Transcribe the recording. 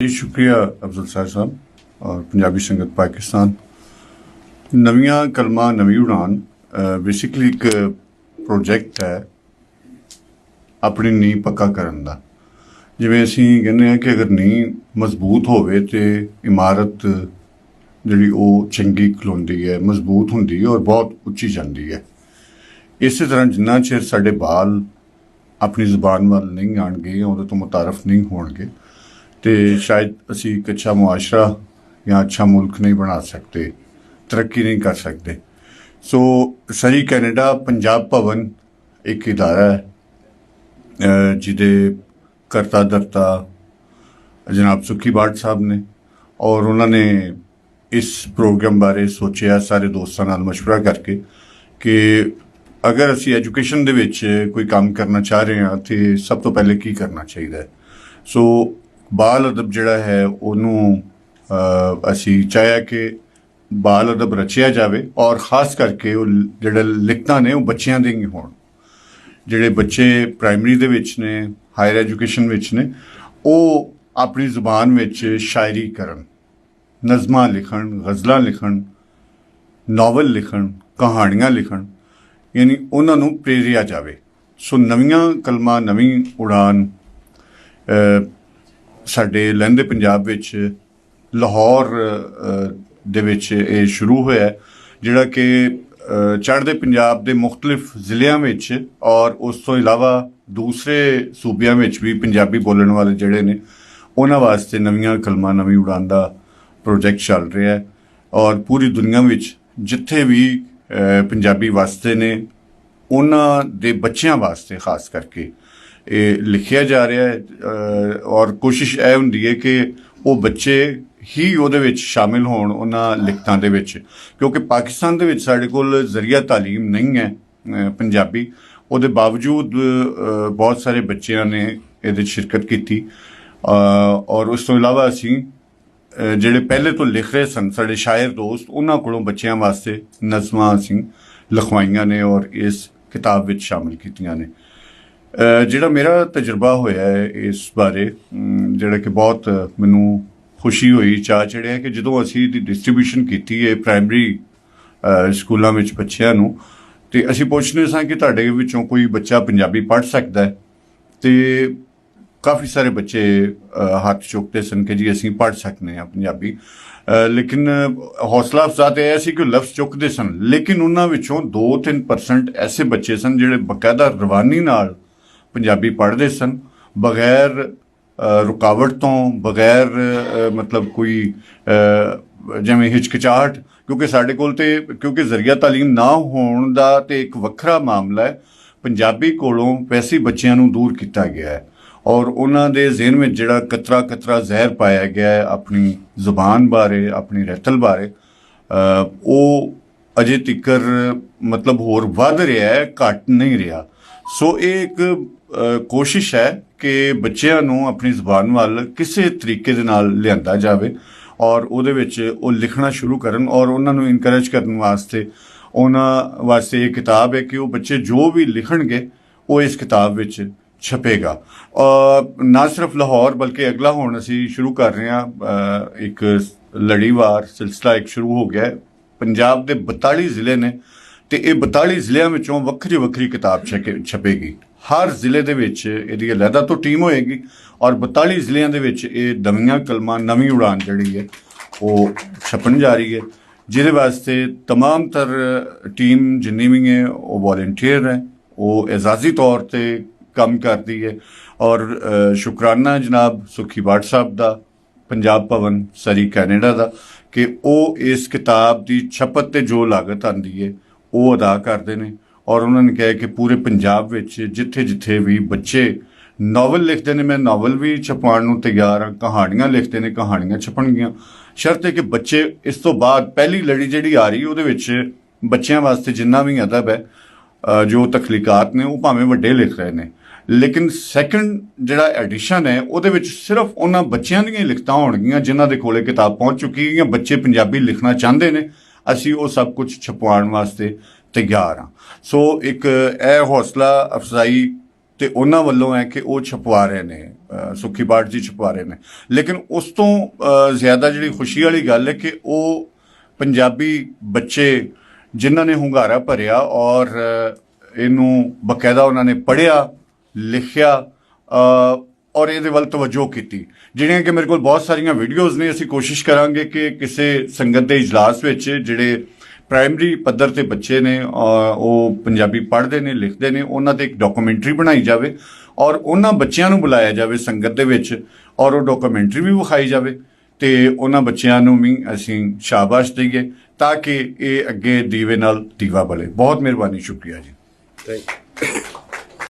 ਜੀ, ਸ਼ੁਕਰੀਆ ਅਫਜ਼ਲ ਸਾਹਿਬ ਸਾਹਿਬ ਔਰ ਪੰਜਾਬੀ ਸੰਗਤ ਪਾਕਿਸਤਾਨ। ਨਵੀਆਂ ਕਲਮਾਂ, ਨਵੀਂ ਉਡਾਨ ਬੇਸਿਕਲੀ ਇੱਕ ਪ੍ਰੋਜੈਕਟ ਹੈ ਆਪਣੀ ਨੀਂਹ ਪੱਕਾ ਕਰਨ ਦਾ। ਜਿਵੇਂ ਅਸੀਂ ਕਹਿੰਦੇ ਹਾਂ ਕਿ ਅਗਰ ਨੀਂਹ ਮਜ਼ਬੂਤ ਹੋਵੇ ਤੇ ਇਮਾਰਤ ਜਿਹੜੀ ਉਹ ਚੰਗੀ ਖਲੋਂਦੀ ਹੈ, ਮਜ਼ਬੂਤ ਹੁੰਦੀ ਹੈ ਔਰ ਬਹੁਤ ਉੱਚੀ ਜਾਂਦੀ ਹੈ। ਇਸੇ ਤਰ੍ਹਾਂ ਜਿੰਨਾ ਚਿਰ ਸਾਡੇ ਬਾਲ ਆਪਣੀ ਜ਼ੁਬਾਨ ਵੱਲ ਨਹੀਂ ਆਣਗੇ ਉਹਦੇ ਤੋਂ ਮੁਤਾਰਫ ਨਹੀਂ ਹੋਣਗੇ ਤੇ ਸ਼ਾਇਦ ਅਸੀਂ ਇੱਕ ਅੱਛਾ ਮੁਆਸ਼ਰਾ ਜਾਂ ਅੱਛਾ ਮੁਲਕ ਨਹੀਂ ਬਣਾ ਸਕਦੇ ਤਰੱਕੀ ਨਹੀਂ ਕਰ ਸਕਦੇ ਸੋ ਸਰੀ ਕੈਨੇਡਾ ਪੰਜਾਬ ਭਵਨ ਇੱਕ ਇਦਾਰਾ ਹੈ ਅਹ ਜਿਹਦੇ ਕਰਤਾ ਦਰਤਾ ਜਨਾਬ ਸੁਖੀ ਬਾਟ ਸਾਹਿਬ ਨੇ ਔਰ ਉਹਨਾਂ ਨੇ ਇਸ ਪ੍ਰੋਗਰਾਮ ਬਾਰੇ ਸੋਚਿਆ ਸਾਰੇ ਦੋਸਤਾਂ ਨਾਲ مشورہ ਕਰਕੇ ਕਿ ਅਗਰ ਅਸੀਂ ਐਜੂਕੇਸ਼ਨ ਦੇ ਵਿੱਚ ਕੋਈ ਕੰਮ ਕਰਨਾ ਚਾਹ ਰਹੇ ਹਾਂ ਤੇ ਸਭ ਤੋਂ ਪਹਿਲੇ ਕੀ ਕਰਨਾ ਚਾਹੀਦਾ ਹੈ ਸੋ ਬਾਲ ਅਦਬ ਜਿਹੜਾ ਹੈ, ਉਹਨੂੰ ਅਸੀਂ ਚਾਹਿਆ ਕਿ ਬਾਲ ਅਦਬ ਰਚਿਆ ਜਾਵੇ ਔਰ ਖਾਸ ਕਰਕੇ ਉਹ ਲ- ਜਿਹੜੇ ਲਿਖਤਾਂ ਨੇ, ਉਹ ਬੱਚਿਆਂ ਦੇ ਹੀ ਹੋਣ। ਜਿਹੜੇ ਬੱਚੇ ਪ੍ਰਾਇਮਰੀ ਦੇ ਵਿੱਚ ਨੇ, ਹਾਇਰ ਐਜੂਕੇਸ਼ਨ ਵਿੱਚ ਨੇ, ਉਹ ਆਪਣੀ ਜ਼ੁਬਾਨ ਵਿੱਚ ਸ਼ਾਇਰੀ ਕਰਨ। ਨਜ਼ਮਾਂ ਲਿਖਣ, ਗਜ਼ਲਾਂ ਲਿਖਣ, ਨਾਵਲ ਲਿਖਣ, ਕਹਾਣੀਆਂ ਲਿਖਣ, ਯਾਨੀ ਉਹਨਾਂ ਨੂੰ ਪ੍ਰੇਰਿਆ ਜਾਵੇ। ਸੋ ਨਵੀਆਂ ਕਲਮਾਂ, ਨਵੀਂ ਉਡਾਨ ਸਾਡੇ ਲਹਿੰਦੇ ਪੰਜਾਬ ਵਿੱਚ ਲਾਹੌਰ ਦੇ ਵਿੱਚ ਇਹ ਸ਼ੁਰੂ ਹੋਇਆ ਜਿਹੜਾ ਕਿ ਚੜ੍ਹਦੇ ਪੰਜਾਬ ਦੇ ਮੁxtਲਿਫ ਜ਼ਿਲ੍ਹਿਆਂ ਵਿੱਚ ਔਰ ਉਸ ਤੋਂ ਇਲਾਵਾ ਦੂਸਰੇ ਸੂਬਿਆਂ ਵਿੱਚ ਵੀ ਪੰਜਾਬੀ ਬੋਲਣ ਵਾਲੇ ਜਿਹੜੇ ਨੇ, ਉਹਨਾਂ ਵਾਸਤੇ ਨਵੀਆਂ ਕਲਮਾਂ, ਨਵੀਂ ਉਡਾਨ ਦਾ ਪ੍ਰੋਜੈਕਟ ਚੱਲ ਰਿਹਾ ਹੈ ਔਰ ਪੂਰੀ ਦੁਨੀਆ ਵਿੱਚ ਜਿੱਥੇ ਵੀ ਪੰਜਾਬੀ ਵਸਦੇ ਨੇ, ਉਹਨਾਂ ਦੇ ਬੱਚਿਆਂ ਵਾਸਤੇ ਖਾਸ ਕਰਕੇ ਇਹ ਲਿਖਿਆ ਜਾ ਰਿਹਾ ਹੈ ਔਰ ਕੋਸ਼ਿਸ਼ ਇਹ ਹੁੰਦੀ ਹੈ ਕਿ ਉਹ ਬੱਚੇ ਹੀ ਉਹਦੇ ਵਿੱਚ ਸ਼ਾਮਿਲ ਹੋਣ ਉਹਨਾਂ ਲਿਖਤਾਂ ਦੇ ਵਿੱਚ। ਕਿਉਂਕਿ ਪਾਕਿਸਤਾਨ ਦੇ ਵਿੱਚ ਸਾਡੇ ਕੋਲ ਜ਼ਰੀਆ ਤਾਲੀਮ ਨਹੀਂ ਹੈ ਪੰਜਾਬੀ। ਉਹਦੇ ਬਾਵਜੂਦ ਬਹੁਤ ਸਾਰੇ ਬੱਚਿਆਂ ਨੇ ਇਹਦੇ 'ਚ ਸ਼ਿਰਕਤ ਕੀਤੀ। ਔਰ ਉਸ ਤੋਂ ਇਲਾਵਾ ਅਸੀਂ ਜਿਹੜੇ ਪਹਿਲੇ ਤੋਂ ਲਿਖ ਰਹੇ ਸਨ, ਸਾਡੇ ਸ਼ਾਇਰ ਦੋਸਤ, ਉਹਨਾਂ ਕੋਲੋਂ ਬੱਚਿਆਂ ਵਾਸਤੇ ਨਜ਼ਮਾਂ ਅਸੀਂ ਲਿਖਵਾਈਆਂ ਨੇ ਔਰ ਇਸ ਕਿਤਾਬ ਵਿੱਚ ਸ਼ਾਮਿਲ ਕੀਤੀਆਂ ਨੇ। ਜਿਹੜਾ ਮੇਰਾ ਤਜਰਬਾ ਹੋਇਆ ਹੈ ਇਸ ਬਾਰੇ ਜਿਹੜਾ ਕਿ ਬਹੁਤ ਮੈਨੂੰ ਖੁਸ਼ੀ ਹੋਈ ਚਾਹ ਚੜਿਆ ਕਿ ਜਦੋਂ ਅਸੀਂ ਇਹਦੀ ਡਿਸਟ੍ਰੀਬਿਊਸ਼ਨ ਕੀਤੀ ਹੈ ਪ੍ਰਾਇਮਰੀ ਸਕੂਲਾਂ ਵਿੱਚ ਬੱਚਿਆਂ ਨੂੰ ਤੇ ਅਸੀਂ ਪੁੱਛਦੇ ਸਾਂ ਕਿ ਤੁਹਾਡੇ ਵਿੱਚੋਂ ਕੋਈ ਬੱਚਾ ਪੰਜਾਬੀ ਪੜ੍ਹ ਸਕਦਾ ਹੈ? ਤੇ ਕਾਫੀ ਸਾਰੇ ਬੱਚੇ ਅ, ਹੱਥ ਚੁੱਕਦੇ ਸਨ ਕਿ ਜੀ ਅਸੀਂ ਪੜ੍ਹ ਸਕਨੇ ਆ ਪੰਜਾਬੀ। ਲੇਕਿਨ ਹੌਸਲਾ ਅਫਜ਼ਾ ਤੇ ਇਹ ਸੀ ਕਿ ਉਹ ਲਫ਼ਜ਼ ਚੁੱਕਦੇ ਸਨ। ਲੇਕਿਨ ਉਹਨਾਂ ਵਿੱਚੋਂ 2-3% ਐਸੇ ਬੱਚੇ ਸਨ ਜਿਹੜੇ ਬਕਾਇਦਾ ਰਵਾਨੀ ਨਾਲ ਪੰਜਾਬੀ ਪੜ੍ਹਦੇ ਸਨ। ਬਗੈਰ ਰੁਕਾਵਟ ਤੋਂ, ਬਗੈਰ ਮਤਲਬ ਕੋਈ ਜਿਵੇਂ ਹਿਚਕਿਚਾਹਟ, ਕਿਉਂਕਿ ਸਾਡੇ ਕੋਲ ਤੇ, ਕਿਉਂਕਿ ਜ਼ਰੀਆ ਤਾਲੀਮ ਨਾ ਹੋਣ ਦਾ ਤੇ ਇੱਕ ਵੱਖਰਾ ਮਾਮਲਾ ਹੈ, ਪੰਜਾਬੀ ਕੋਲੋਂ ਵੈਸੇ ਬੱਚਿਆਂ ਨੂੰ ਦੂਰ ਕੀਤਾ ਗਿਆ ਹੈ। ਔਰ ਉਹਨਾਂ ਦੇ ਜ਼ਿਹਨ ਵਿੱਚ ਜਿਹੜਾ ਕਤਰਾ ਕਤਰਾ ਜ਼ਹਿਰ ਪਾਇਆ ਗਿਆ ਹੈ ਆਪਣੀ ਜ਼ੁਬਾਨ ਬਾਰੇ, ਆਪਣੀ ਰਹਿਤਲ ਬਾਰੇ ਉਹ ਅਜੇ ਤੀਕਰ ਮਤਲਬ ਹੋਰ ਵੱਧ ਰਿਹਾ ਹੈ, ਘਟ ਨਹੀਂ ਰਿਹਾ। ਸੋ ਇਹ ਇੱਕ ਕੋਸ਼ਿਸ਼ ਹੈ ਕਿ ਬੱਚਿਆਂ ਨੂੰ ਆਪਣੀ ਜ਼ੁਬਾਨ ਵੱਲ ਕਿਸੇ ਤਰੀਕੇ ਦੇ ਨਾਲ ਲਿਆਂਦਾ ਜਾਵੇ ਔਰ ਉਹਦੇ ਵਿੱਚ ਉਹ ਲਿਖਣਾ ਸ਼ੁਰੂ ਕਰਨ ਔਰ ਉਹਨਾਂ ਨੂੰ ਇਨਕਰੇਜ ਕਰਨ ਵਾਸਤੇ, ਉਹਨਾਂ ਵਾਸਤੇ ਇਹ ਕਿਤਾਬ ਹੈ ਕਿ ਉਹ ਬੱਚੇ ਜੋ ਵੀ ਲਿਖਣਗੇ, ਉਹ ਇਸ ਕਿਤਾਬ ਵਿੱਚ ਛਪੇਗਾ। ਨਾ ਸਿਰਫ ਲਾਹੌਰ ਬਲਕਿ ਅਗਲਾ ਹੁਣ ਅਸੀਂ ਸ਼ੁਰੂ ਕਰ ਰਹੇ ਹਾਂ ਇੱਕ ਲੜੀਵਾਰ ਸਿਲਸਿਲਾ ਇੱਕ ਸ਼ੁਰੂ ਹੋ ਗਿਆ ਪੰਜਾਬ ਦੇ 42 ਜ਼ਿਲ੍ਹੇ ਨੇ ਤੇ ਇਹ 42 ਜ਼ਿਲ੍ਹਿਆਂ ਵਿੱਚੋਂ ਵੱਖਰੀ ਵੱਖਰੀ ਕਿਤਾਬ ਛਕੇ- ਛਪੇਗੀ। ਹਰ ਜ਼ਿਲ੍ਹੇ ਦੇ ਵਿੱਚ ਇਹਦੀ ਅਲੱਗਾ ਤੋਂ ਟੀਮ ਹੋਏਗੀ ਔਰ 42 ਜ਼ਿਲ੍ਹਿਆਂ ਦੇ ਵਿੱਚ ਇਹ ਨਵੀਆਂ ਕਲਮਾਂ ਨਵੀਂ ਉਡਾਨ ਜਿਹੜੀ ਹੈ ਉਹ ਛਪਣ ਜਾ ਰਹੀ ਹੈ ਜਿਹਦੇ ਵਾਸਤੇ तमाम ਤਰ ਟੀਮ ਜਿੰਨੀ ਵੀ ਹੈ ਉਹ ਵੋਲੰਟੀਅਰ ਹੈ ਉਹ ਇਜਾਜ਼ੀ ਤੌਰ ਤੇ ਕੰਮ ਕਰਦੀ ਹੈ ਔਰ ਅ, ਸ਼ੁਕਰਾਨਾ ਜਨਾਬ ਸੁਖੀ ਬਾਟ ਸਾਹਿਬ ਦਾ ਪੰਜਾਬ ਭਵਨ ਸਰੀ ਕੈਨੇਡਾ ਦਾ ਕਿ ਉਹ ਇਸ ਕਿਤਾਬ ਦੀ ਛਪਤ ਤੇ ਜੋ ਲਾਗਤ ਆਂਦੀ ਹੈ ਉਹ ਅਦਾ ਕਰਦੇ ਨੇ ਔਰ ਉਹਨਾਂ ਨੇ ਕਿਹਾ ਕਿ ਪੂਰੇ ਪੰਜਾਬ ਵਿੱਚ ਜਿੱਥੇ ਜਿੱਥੇ ਵੀ ਬੱਚੇ ਨਾਵਲ ਲਿਖਦੇ ਨੇ, ਮੈਂ ਨਾਵਲ ਵੀ ਛਪਾਉਣ ਨੂੰ ਤਿਆਰ ਹਾਂ, ਕਹਾਣੀਆਂ ਲਿਖਦੇ ਨੇ, ਕਹਾਣੀਆਂ ਛਪਣਗੀਆਂ। ਸ਼ਰਤ ਹੈ ਕਿ ਬੱਚੇ ਇਸ ਤੋਂ ਬਾਅਦ ਪਹਿਲੀ ਲੜੀ ਜਿਹੜੀ ਆ ਰਹੀ, ਉਹਦੇ ਵਿੱਚ ਬੱਚਿਆਂ ਵਾਸਤੇ ਜਿੰਨਾ ਵੀ ਅਦਬ ਹੈ ਜੋ ਤਖਲੀਕਾਤ ਨੇ, ਉਹ ਭਾਵੇਂ ਵੱਡੇ ਲਿਖ ਰਹੇ ਨੇ। ਲੇਕਿਨ ਸੈਕੰਡ ਜਿਹੜਾ ਐਡੀਸ਼ਨ ਹੈ, ਉਹਦੇ ਵਿੱਚ ਸਿਰਫ ਉਹਨਾਂ ਬੱਚਿਆਂ ਦੀਆਂ ਲਿਖਤਾਂ ਹੋਣਗੀਆਂ, ਜਿਨ੍ਹਾਂ ਦੇ ਕੋਲੇ ਕਿਤਾਬ ਪਹੁੰਚ ਚੁੱਕੀ ਹੈ ਜਾਂ ਬੱਚੇ ਪੰਜਾਬੀ ਲਿਖਣਾ ਚਾਹੁੰਦੇ ਨੇ। ਅਸੀਂ ਉਹ ਸਭ ਕੁਝ ਛਪਵਾਉਣ ਵਾਸਤੇ ਤਿਆਰ ਹਾਂ। ਸੋ ਇੱਕ ਇਹ ਹੌਸਲਾ ਅਫਜ਼ਾਈ ਤੇ ਉਹਨਾਂ ਵੱਲੋਂ ਹੈ ਕਿ ਉਹ ਛਪਵਾ ਰਹੇ ਨੇ ਅ, ਸੁੱਖੀ ਬਾਟ ਜੀ ਛਪਵਾ ਰਹੇ ਨੇ। ਲੇਕਿਨ ਉਸ ਤੋਂ ਜ਼ਿਆਦਾ ਜਿਹੜੀ ਖੁਸ਼ੀ ਵਾਲੀ ਗੱਲ ਹੈ ਕਿ ਉਹ ਪੰਜਾਬੀ ਬੱਚੇ ਜਿਨ੍ਹਾਂ ਨੇ ਹੁੰਗਾਰਾ ਭਰਿਆ ਔਰ ਇਹਨੂੰ ਬਕਾਇਦਾ ਉਹਨਾਂ ਨੇ ਪੜ੍ਹਿਆ ਲਿਖਿਆ ਔਰ ਇਹਦੇ ਵੱਲ ਤਵੱਜੋ ਕੀਤੀ। ਜਿਹੜੀਆਂ ਕਿ ਮੇਰੇ ਕੋਲ ਬਹੁਤ ਸਾਰੀਆਂ ਵੀਡੀਓਜ਼ ਨੇ ਅਸੀਂ ਕੋਸ਼ਿਸ਼ ਕਰਾਂਗੇ ਕਿ ਕਿਸੇ ਸੰਗਤ ਦੇ ਇਜਲਾਸ ਵਿੱਚ ਜਿਹੜੇ ਪ੍ਰਾਇਮਰੀ ਪੱਧਰ ਤੇ ਬੱਚੇ ਨੇ ਅ, ਉਹ ਪੰਜਾਬੀ ਪੜ੍ਹਦੇ ਨੇ ਲਿਖਦੇ ਨੇ ਉਹਨਾਂ ਤੇ ਇੱਕ ਡਾਕੂਮੈਂਟਰੀ ਬਣਾਈ ਜਾਵੇ ਔਰ ਉਹਨਾਂ ਬੱਚਿਆਂ ਨੂੰ ਬੁਲਾਇਆ ਜਾਵੇ ਸੰਗਤ ਦੇ ਵਿੱਚ ਔਰ ਉਹ ਡਾਕੂਮੈਂਟਰੀ ਵੀ ਵਿਖਾਈ ਜਾਵੇ ਤੇ ਉਹਨਾਂ ਬੱਚਿਆਂ ਨੂੰ ਵੀ ਅਸੀਂ ਸ਼ਾਬਾਸ਼ ਦਈਏ ਤਾਂ ਕਿ ਇਹ ਅੱਗੇ ਦੀਵੇ ਨਾਲ ਦੀਵਾ ਬਲੇ। ਬਹੁਤ ਮਿਹਰਬਾਨੀ ਸ਼ੁਕਰੀਆ ਜੀ। Thank you